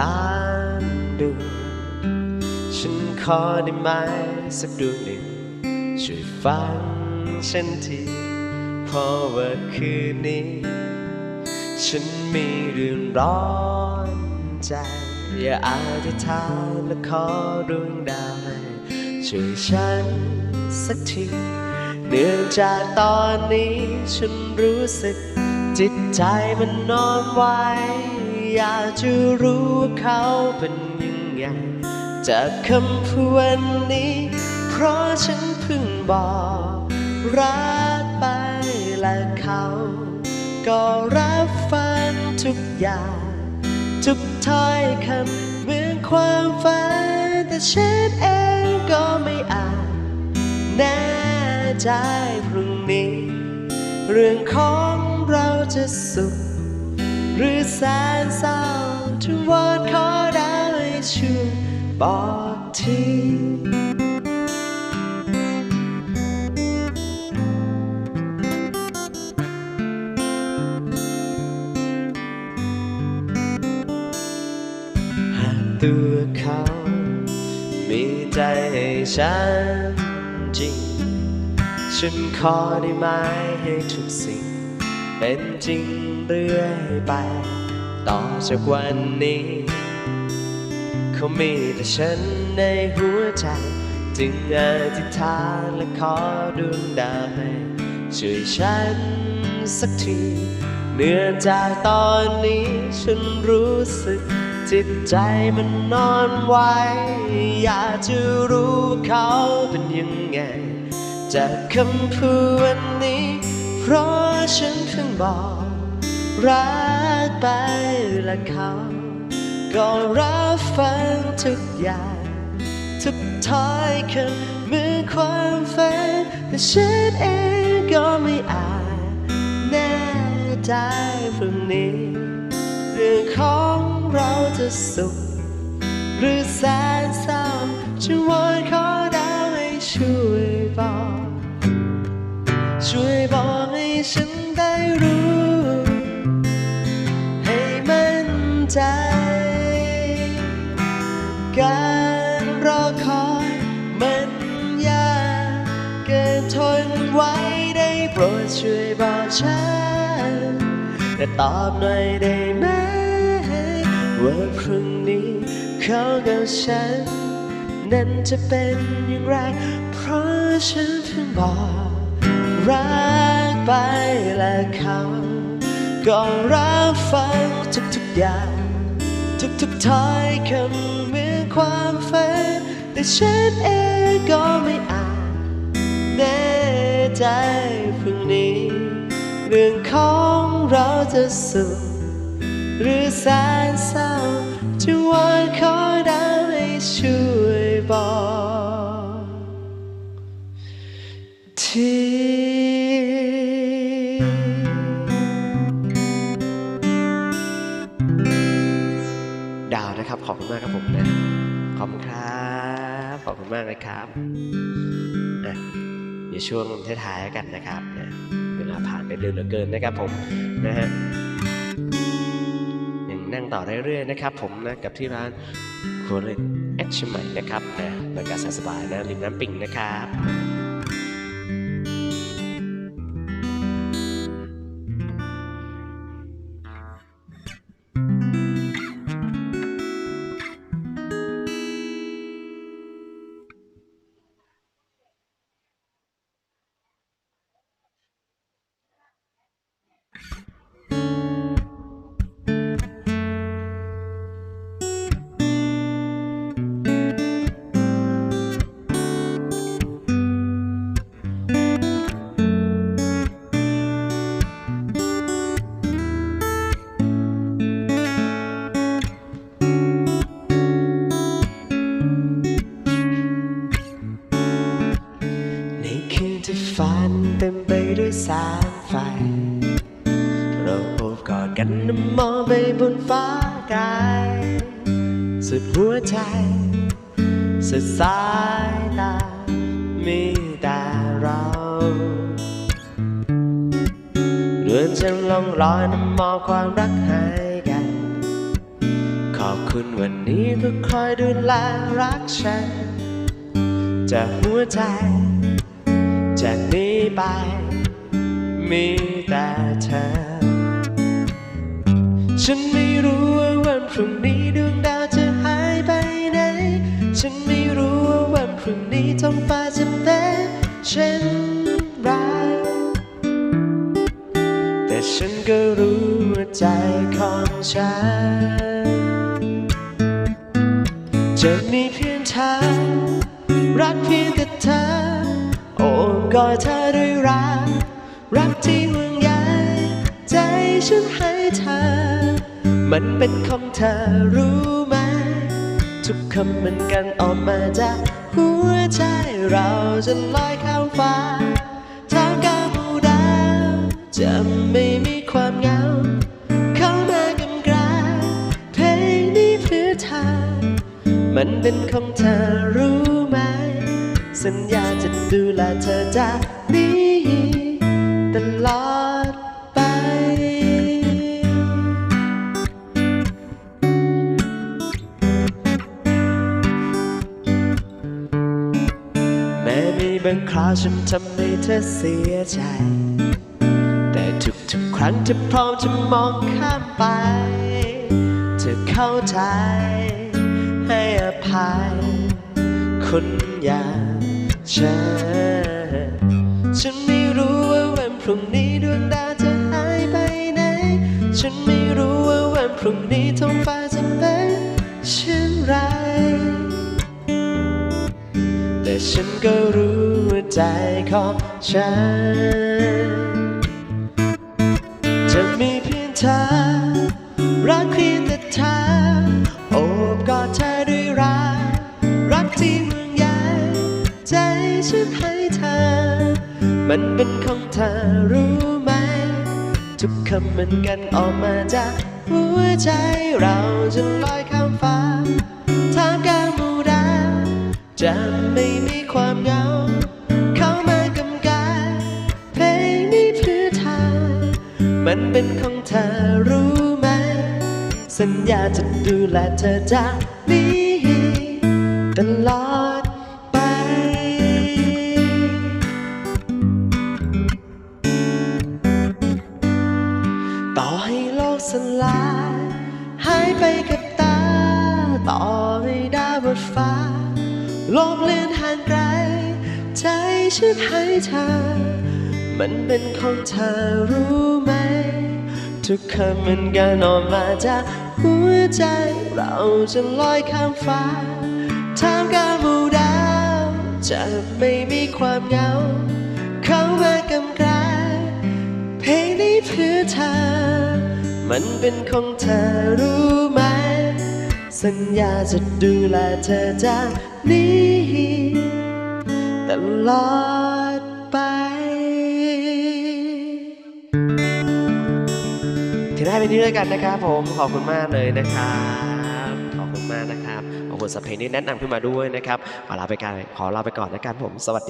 ล้านดวงฉันขอได้ไหมสักดวงหนึ่ง ช่วยฟังฉันทีเพราะว่าคืนนี้ ฉันมีเรื่องร้อนใจ อย่าอาธิษฐานและขอดวงดาวให้ช่วยฉันสักทีเนื่องจากตอนนี้ฉันรู้สึกจิตใจมันนอนไหว อยากจะรู้ว่าเขาเป็นยังไง จากคำพูดนนี้ เพราะฉันเพิ่งบอกรักไปและเขา ก็รับฟังทุกอย่าง ทุกถ้อยคำเหมือนความฝันแต่ฉันเองก็ไม่อาจแน่ใจพรุ่งนี้ เรื่องของเราจะสุข หรือแสนเศร้าทุกวันขอได้ช่วยบอกทีหากตัวเขามีใจให้ฉันจริง ฉันขอได้ไหมให้ทุกสิ่ง เป็นจริงเรื่อยไป ต่อจากวันนี้ เขามีแต่ฉันในหัวใจ จึงอธิษฐานและขอดวงดาวให้ช่วยฉันสักทีเนื่องจากตอนนี้ฉันรู้สึกจิตใจมันนอนไหวอยากจะรู้เขาเป็นยังไง จากคำพูดวันนี้ ราะฉันเพิ่งบอกรักไปและเขาก็รับฟังทุกอย่างทุกถ้อยคำเหมือนความฝันแต่ฉันเองก็ไม่อาจแน่ใจพรุ่งนี้เรื่องของเราจะสุขหรือแส รดช่วยบอกฉันแต่ตอบหน่อยได้ไหมว่าพรุ่งนี้เขากับฉัน นั้นจะเป็นอย่างไร เพราะฉันเพิ่งบอกรักไปและเขาก็รับฟังทุกๆอย่าง ทุกๆถ้อยคำเหมือนความฝันแต่ฉันเองก็ไม่อาจแน่ใจ เรื่องของเราจะสุขหรือแสนเศร้าจะวอนขอดาวให้ช่วยบอกทีดาวนะครับ ขอบคุณมากครับผมนะ ขอบคุณครับ ขอบคุณมากนะครับอะเดี๋ยวช่วงท้ายๆกันนะครับนะ ลาผ่านไปเร็วเหลือเกินนะครับผมนะฮะยังนั่งต่อเรื่อยๆนะครับผมนะกับที่ร้านครัวเรือนแอชั่นใหม่นะครับนะบรรยากาศสบายนะริมน้ำปิงนะครับ ไปด้วยเราโอบกอดกันนำมองไปบนฟ้าไกลสุดหัวใจ สุดสายตา มีแต่เราเรือนจำลองรอยนำมองความรักหายกัน ขอบคุณวันนี้ก็คอยดูแลรักฉันจากหัวใจ จากนี้ไป มีแต่เธอ ฉันไม่รู้ว่าวันพรุ่งนี้ดวงดาวจะหายไปไหน ฉันไม่รู้ว่าวันพรุ่งนี้ท้องฟ้าจะเป็นเช่นไรแต่ฉันก็รู้ว่าใจของฉัน จะมีเพียงเธอ รักเพียงแต่เธอ โอ้กอดเธอด้วยรัก รักที่ห่วงใยใจฉันให้เธอ มันเป็นของเธอรู้ไหม ทุกคำมันกันออกมาจากหัวใจเราจะลอยข้ามฟ้าท่ากลางหมู่ดาวจะไม่มีความเหงา เข้ามากำกลาเพลงนี้เพื่อเธอ มันเป็นของเธอรู้ไหม สัญญาจะดูแลเธอจากนี้ ลอดไป แม้มีบางคราวฉันทำให้เธอเสียใจ แต่ทุกๆครั้งจะพร้อมจะมองข้ามไป เธอเข้าใจ ให้อภัย คนอย่างฉันฉัน พรุ่งนี้ดวงดาวจะหายไปไหน ฉันไม่รู้ว่าวันพรุ่งนี้ท้องฟ้าจะเป็นเช่นไร แต่ฉันก็รู้ว่าใจของฉัน จะมีเพียงเธอรักเพียงแต่เธอโอบกอดเธอด้วยรัก รักที่ห่วงใยใจฉันให้เธอ มันเป็นของเธอรู้ไหม ทุกคำมันกันออกมาจากหัวใจเราจะลอยข้ามฟ้าทามกลางมูดาจะไม่มีความเหงา เข้ามากำกายเพลงนี้เพื่อเธอมันเป็นของเธอรู้ไหม สัญญาจะดูแลเธอจากนี้ตลอด ดาวบนฟ้า โลกเลือนห่างไกล ใจฉันให้เธอ มันเป็นของเธอรู้ไหม ทุกคำมันกันออกมาจากหัวใจเราจะลอยข้ามฟ้าท่ามกลางหมู่ดาวจะไม่มีความเหงา เข้ามากำกลายเพลงนี้เพื่อเธอ มันเป็นของเธอรู้ไหม สัญญาจะดูแลเธอจากนี้ตลอดไปที่ได้ไปนี้ด้วยกันนะครับผมขอบคุณมากเลยนะครับขอบคุณมากนะครับขอบคุณสำเพลงนี้แนะนำขึ้นมาด้วยนะครับขอลาไปกันขอลาไปก่อนนะครับผมสวัสดี